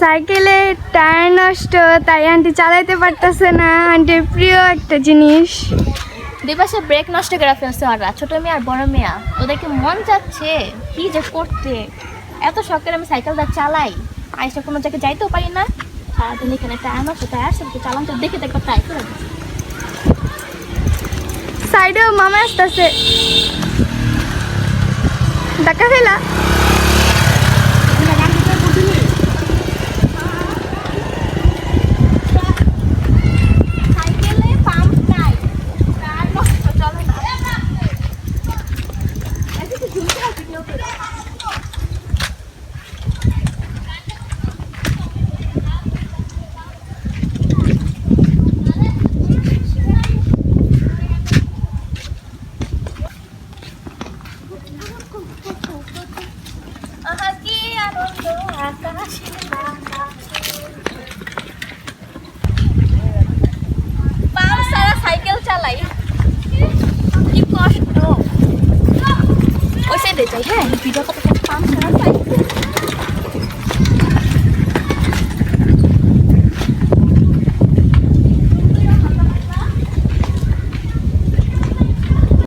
সাইকেলে টায়ার নষ্ট তাই আন্টি চালাইতে পারতেছে না। আন্টির প্রিয় একটা জিনিস। দুই পাশে ব্রেক নষ্ট করে ফেলছে ওরা ছোট মেয়ে আর বড় মেয়া। ওদেরকে মন যাচ্ছে কি যে করতে। এত শখের আমি সাইকেলটা চালাই। আইসা কোনো জায়গায় যাইতেও পারি না। সারাদিন এখানে টায়ার নষ্ট টায়ার সাথে চালানটা দেখে তো একবার ট্রাই করে। সাইডেও মামা আসতেছে। ডাকা ফেলা সাইকেলে পাম্প নাই টায়ার নষ্ট চলে না এদিকে ঝুলতে হবে কেউ করে। আহা কি আনন্দ আকাশে পাম্প ছাড়া সাইকেল চালাই। কি কষ্ট। ওই সাইডে যাই হ্যাঁ ভিডিও কত পাম্প ছাড়া